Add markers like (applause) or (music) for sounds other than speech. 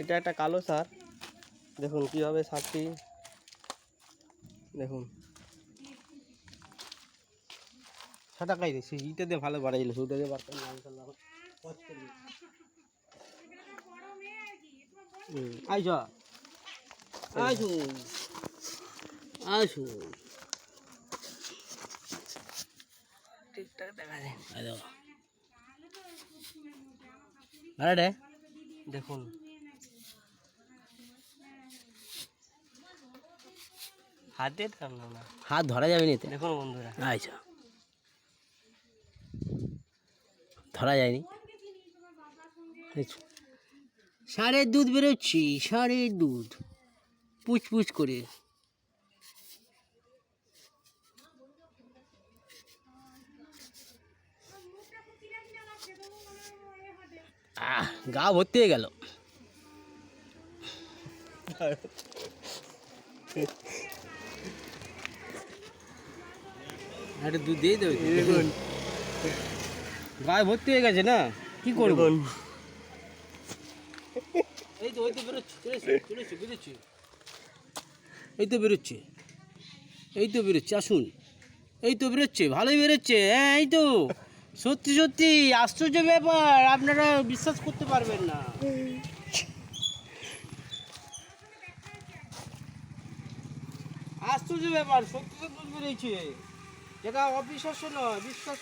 এটা একটা কালো সার। দেখুন কীভাবে সারটি। দেখুন। সেটা খাই রে ইটা দিয়ে ভালো বাড়াইলে সেটা দিয়ে বাড়তাম আইস। আইসু। আইসু। ঠিকঠাক দেখা যায়। আইসো আরে রে। দেখুন। হাতে টানো না। হাত ধরা যাবে না দেখুন বন্ধুরা। আচ্ছা। ধরা যায়নি। সারের দুধ বেরোচ্ছি ষাঁড়ের দুধ। পুচ পুচ করে। আহ গা ভর্তি হয়ে গেল। (laughs) একটা দুধ দিয়ে দেবে গায়ে ভর্তি হয়ে গেছে না? কি করব? এই তো ওই তো বেরোচ্ছে এই তো বেরোচ্ছে। এই তো বেরোচ্ছে আসুন। এই তো বেরোচ্ছে ভালোই বেরোচ্ছে। হ্যাঁ এই তো। সত্যি সত্যি আশ্চর্য ব্যাপার আপনারা বিশ্বাস করতে পারবেন না। আশ্চর্য ব্যাপার সত্যি দুধ বেরিয়েছে যেটা অবিশ্বাস্য নয় বিশ্বাস